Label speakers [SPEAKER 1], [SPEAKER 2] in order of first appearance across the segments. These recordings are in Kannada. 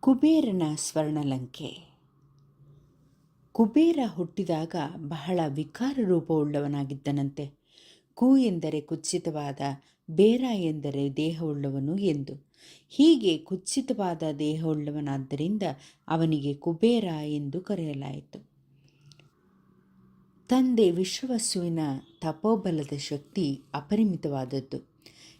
[SPEAKER 1] ಕುಬೇರನ ಸ್ವರ್ಣಲಂಕೆ. ಕುಬೇರ ಹುಟ್ಟಿದಾಗ ಬಹಳ ವಿಕಾರ ರೂಪವುಳ್ಳವನಾಗಿದ್ದನಂತೆ. ಕು ಎಂದರೆ ಕುಚ್ಚಿತವಾದ, ಬೇರ ಎಂದರೆ ದೇಹವುಳ್ಳವನು ಎಂದು. ಹೀಗೆ ಕುಚ್ಚಿತವಾದ ದೇಹವುಳ್ಳವನಾದ್ದರಿಂದ ಅವನಿಗೆ ಕುಬೇರ ಎಂದು ಕರೆಯಲಾಯಿತು. ತಂದೆ ವಿಶ್ವವಸ್ಸುವಿನ ತಪೋಬಲದ ಶಕ್ತಿ ಅಪರಿಮಿತವಾದದ್ದು.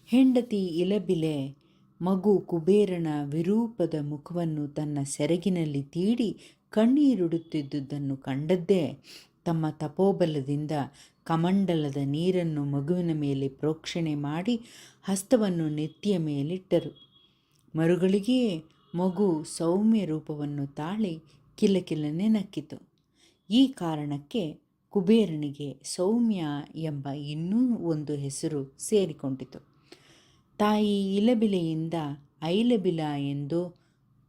[SPEAKER 1] ಹೆಂಡತಿ ಇಲಬಿಲೆ ಮಗು ಕುಬೇರನ ವಿರೂಪದ ಮುಖವನ್ನು ತನ್ನ ಸೆರಗಿನಲ್ಲಿ ತೀಡಿ ಕಣ್ಣೀರಿಡುತ್ತಿದ್ದುದನ್ನು ಕಂಡದ್ದೇ ತಮ್ಮ ತಪೋಬಲದಿಂದ ಕಮಂಡಲದ ನೀರನ್ನು ಮಗುವಿನ ಮೇಲೆ ಪ್ರೋಕ್ಷಣೆ ಮಾಡಿ ಹಸ್ತವನ್ನು ನೆತ್ತಿಯ ಮೇಲಿಟ್ಟರು. ಮರುಗಳಿಗೆಯೇ ಮಗು ಸೌಮ್ಯ ರೂಪವನ್ನು ತಾಳಿ ಕಿಲಕಿಲನೆ ನಕ್ಕಿತು. ಈ ಕಾರಣಕ್ಕೆ ಕುಬೇರನಿಗೆ ಸೌಮ್ಯ ಎಂಬ ಇನ್ನೂ ಒಂದು ಹೆಸರು ಸೇರಿಕೊಂಡಿತು. ತಾಯಿ ಇಲಬಿಲೆಯಿಂದ ಐಲಬಿಲ ಎಂದು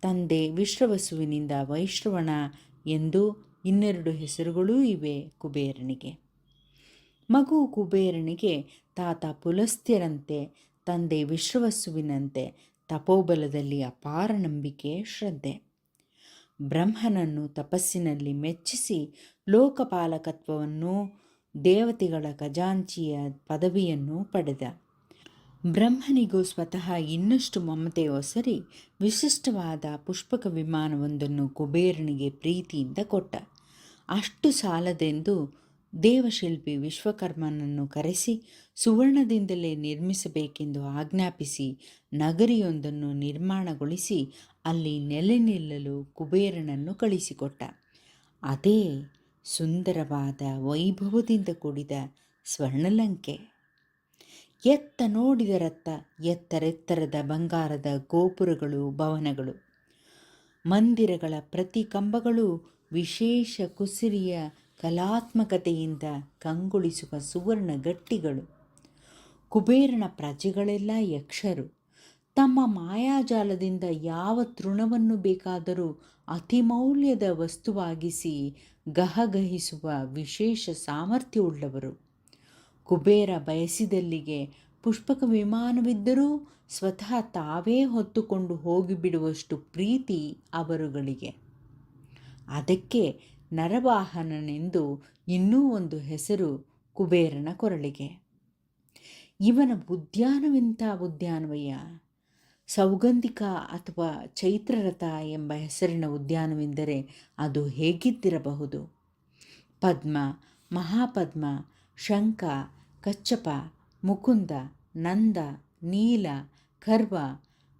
[SPEAKER 1] ತಂದೆ ವಿಶ್ರವಸುವಿನಿಂದ ವೈಶ್ರವಣ ಎಂದು ಇನ್ನೆರಡು ಹೆಸರುಗಳೂ ಇವೆ ಕುಬೇರನಿಗೆ. ಮಗು ಕುಬೇರನಿಗೆ ತಾತ ಪುಲಸ್ತ್ಯರಂತೆ, ತಂದೆ ವಿಶ್ವವಸುವಿನಂತೆ ತಪೋಬಲದಲ್ಲಿ ಅಪಾರ ನಂಬಿಕೆ, ಶ್ರದ್ಧೆ. ಬ್ರಹ್ಮನನ್ನು ತಪಸ್ಸಿನಲ್ಲಿ ಮೆಚ್ಚಿಸಿ ಲೋಕಪಾಲಕತ್ವವನ್ನು ದೇವತೆಗಳ ಖಜಾಂಚಿಯ ಪದವಿಯನ್ನು ಪಡೆದ. ಬ್ರಹ್ಮನಿಗೂ ಸ್ವತಃ ಇನ್ನಷ್ಟು ಮಮತೆ ಒಸರಿ ವಿಶಿಷ್ಟವಾದ ಪುಷ್ಪಕ ವಿಮಾನವೊಂದನ್ನು ಕುಬೇರನಿಗೆ ಪ್ರೀತಿಯಿಂದ ಕೊಟ್ಟ. ಅಷ್ಟು ಸಾಲದೆಂದು ದೇವಶಿಲ್ಪಿ ವಿಶ್ವಕರ್ಮನನ್ನು ಕರೆಸಿ ಸುವರ್ಣದಿಂದಲೇ ನಿರ್ಮಿಸಬೇಕೆಂದು ಆಜ್ಞಾಪಿಸಿ ನಗರಿಯೊಂದನ್ನು ನಿರ್ಮಾಣಗೊಳಿಸಿ ಅಲ್ಲಿ ನೆಲೆ ನಿಲ್ಲಲು ಕುಬೇರನನ್ನು ಕಳಿಸಿಕೊಟ್ಟ. ಅದೇ ಸುಂದರವಾದ ವೈಭವದಿಂದ ಕೂಡಿದ ಸ್ವರ್ಣಲಂಕೆ. ಎತ್ತ ನೋಡಿದರತ್ತ ಎತ್ತರೆತ್ತರದ ಬಂಗಾರದ ಗೋಪುರಗಳು, ಭವನಗಳು. ಮಂದಿರಗಳ ಪ್ರತಿ ಕಂಬಗಳು ವಿಶೇಷ ಕುಸಿರಿಯ ಕಲಾತ್ಮಕತೆಯಿಂದ ಕಂಗೊಳಿಸುವ ಸುವರ್ಣ ಗಟ್ಟಿಗಳು ಕುಬೇರನ ಪ್ರಜೆಗಳೆಲ್ಲ ಯಕ್ಷರು. ತಮ್ಮ ಮಾಯಾಜಾಲದಿಂದ ಯಾವ ತೃಣವನ್ನು ಬೇಕಾದರೂ ಅತಿಮೌಲ್ಯದ ವಸ್ತುವಾಗಿಸಿ ಗಹಗಹಿಸುವ ವಿಶೇಷ ಸಾಮರ್ಥ್ಯವುಳ್ಳವರು. ಕುಬೇರ ಬಯಸಿದಲ್ಲಿಗೆ ಪುಷ್ಪಕ ವಿಮಾನವಿದ್ದರೂ ಸ್ವತಃ ತಾವೇ ಹೊತ್ತುಕೊಂಡು ಹೋಗಿಬಿಡುವಷ್ಟು ಪ್ರೀತಿ ಅವರುಗಳಿಗೆ. ಅದಕ್ಕೆ ನರವಾಹನನೆಂದು ಇನ್ನೂ ಒಂದು ಹೆಸರು ಕುಬೇರನ ಕೊರಳಿಗೆ. ಇವನ ಉದ್ಯಾನವಿಂಥ ಉದ್ಯಾನವಯ್ಯ? ಸೌಗಂಧಿಕ ಅಥವಾ ಚೈತ್ರರಥ ಎಂಬ ಹೆಸರಿನ ಉದ್ಯಾನವೆಂದರೆ ಅದು ಹೇಗಿದ್ದಿರಬಹುದು? ಪದ್ಮ, ಮಹಾಪದ್ಮ ಶಂಖ, ಕಚ್ಚಪ, ಮುಕುಂದ, ನಂದ, ನೀಲ ಖರ್ವ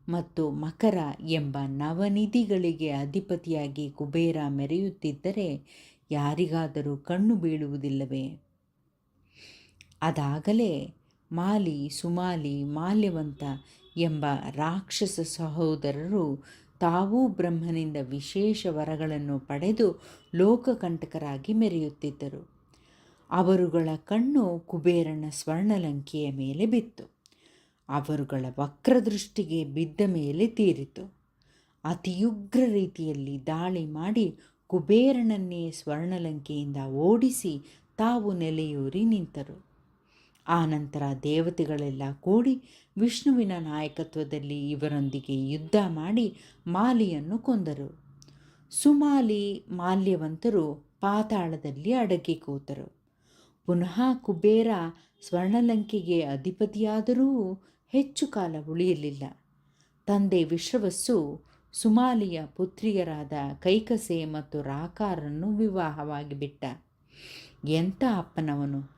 [SPEAKER 1] ಮತ್ತು ಮಕರ ಎಂಬ ನವನಿಧಿಗಳಿಗೆ ಅಧಿಪತಿಯಾಗಿ ಕುಬೇರ ಮೆರೆಯುತ್ತಿದ್ದರೆ ಯಾರಿಗಾದರೂ ಕಣ್ಣು ಬೀಳುವುದಿಲ್ಲವೇ? ಅದಾಗಲೇ ಮಾಲಿ, ಸುಮಾಲಿ, ಮಾಲ್ಯವಂತ ಎಂಬ ರಾಕ್ಷಸ ಸಹೋದರರು ತಾವೂ ಬ್ರಹ್ಮನಿಂದ ವಿಶೇಷ ವರಗಳನ್ನು ಪಡೆದು ಲೋಕಕಂಟಕರಾಗಿ ಮೆರೆಯುತ್ತಿದ್ದರು. ಅವರುಗಳ ಕಣ್ಣು ಕುಬೇರನ ಸ್ವರ್ಣಲಂಕೆಯ ಮೇಲೆ ಬಿತ್ತು. ಅವರುಗಳ ವಕ್ರದೃಷ್ಟಿಗೆ ಬಿದ್ದ ಮೇಲೆ ತೀರಿತು. ಅತಿಯುಗ್ರ ರೀತಿಯಲ್ಲಿ ದಾಳಿ ಮಾಡಿ ಕುಬೇರನನ್ನೇ ಸ್ವರ್ಣಲಂಕೆಯಿಂದ ಓಡಿಸಿ ತಾವು ನೆಲೆಯೂರಿ ನಿಂತರು. ಆನಂತರ ದೇವತೆಗಳೆಲ್ಲ ಕೂಡಿ ವಿಷ್ಣುವಿನ ನಾಯಕತ್ವದಲ್ಲಿ ಇವರೊಂದಿಗೆ ಯುದ್ಧ ಮಾಡಿ ಮಾಲಿಯನ್ನು ಕೊಂದರು. ಸುಮಾಲಿ ಮಾಲ್ಯವಂತರು ಪಾತಾಳದಲ್ಲಿ ಅಡಗಿ ಕೂತರು ಪುನಃ ಕುಬೇರ ಸ್ವರ್ಣಲಂಕೆಗೆ ಅಧಿಪತಿಯಾದರೂ ಹೆಚ್ಚು ಕಾಲ ಉಳಿಯಲಿಲ್ಲ. ತಂದೆ ವಿಶ್ರವಸ್ಸು ಸುಮಾಲಿಯ ಪುತ್ರಿಯರಾದ ಕೈಕಸೆ ಮತ್ತು ರಾಕಾರನ್ನು ವಿವಾಹವಾಗಿ ಬಿಟ್ಟ. ಎಂಥ ಅಪ್ಪನವನು?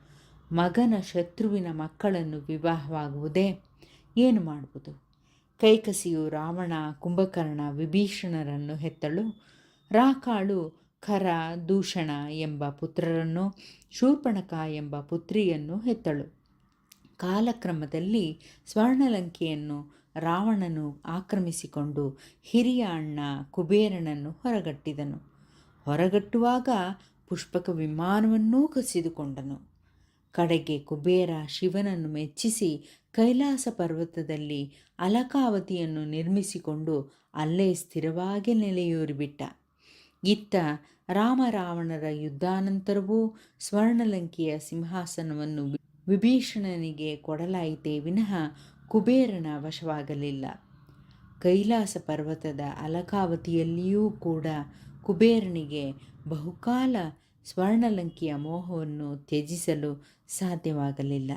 [SPEAKER 1] ಮಗನ ಶತ್ರುವಿನ ಮಕ್ಕಳನ್ನು ವಿವಾಹವಾಗುವುದೇ? ಏನು ಮಾಡುವುದು? ಕೈಕಸಿಯು ರಾವಣ, ಕುಂಭಕರ್ಣ, ವಿಭೀಷಣರನ್ನು ಹೆತ್ತಳು. ರಾಕಾಳು ಖರ ದೂಷಣ ಎಂಬ ಪುತ್ರರನ್ನು, ಶೂರ್ಪಣಕ ಎಂಬ ಪುತ್ರಿಯನ್ನು ಹೆತ್ತಳು. ಕಾಲಕ್ರಮದಲ್ಲಿ ಸ್ವರ್ಣಲಂಕೆಯನ್ನು ರಾವಣನು ಆಕ್ರಮಿಸಿಕೊಂಡು ಹಿರಿಯ ಅಣ್ಣ ಕುಬೇರನನ್ನು ಹೊರಗಟ್ಟಿದನು. ಹೊರಗಟ್ಟುವಾಗ ಪುಷ್ಪಕ ವಿಮಾನವನ್ನೂ ಕಸಿದುಕೊಂಡನು. ಕಡೆಗೆ ಕುಬೇರ ಶಿವನನ್ನು ಮೆಚ್ಚಿಸಿ ಕೈಲಾಸ ಪರ್ವತದಲ್ಲಿ ಅಲಕಾವತಿಯನ್ನು ನಿರ್ಮಿಸಿಕೊಂಡು ಅಲ್ಲೇ ಸ್ಥಿರವಾಗಿ ನೆಲೆಯೂರಿಬಿಟ್ಟ. ಇತ್ತ ರಾಮರಾವಣರ ಯುದ್ಧಾನಂತರವೂ ಸ್ವರ್ಣಲಂಕೆಯ ಸಿಂಹಾಸನವನ್ನು ವಿಭೀಷಣನಿಗೆ ಕೊಡಲಾಯಿತೇ ವಿನಃ ಕುಬೇರನ ವಶವಾಗಲಿಲ್ಲ. ಕೈಲಾಸ ಪರ್ವತದ ಅಲಕಾವತಿಯಲ್ಲಿಯೂ ಕೂಡ ಕುಬೇರನಿಗೆ ಬಹುಕಾಲ ಸ್ವರ್ಣಲಂಕೆಯ ಮೋಹವನ್ನು ತ್ಯಜಿಸಲು ಸಾಧ್ಯವಾಗಲಿಲ್ಲ.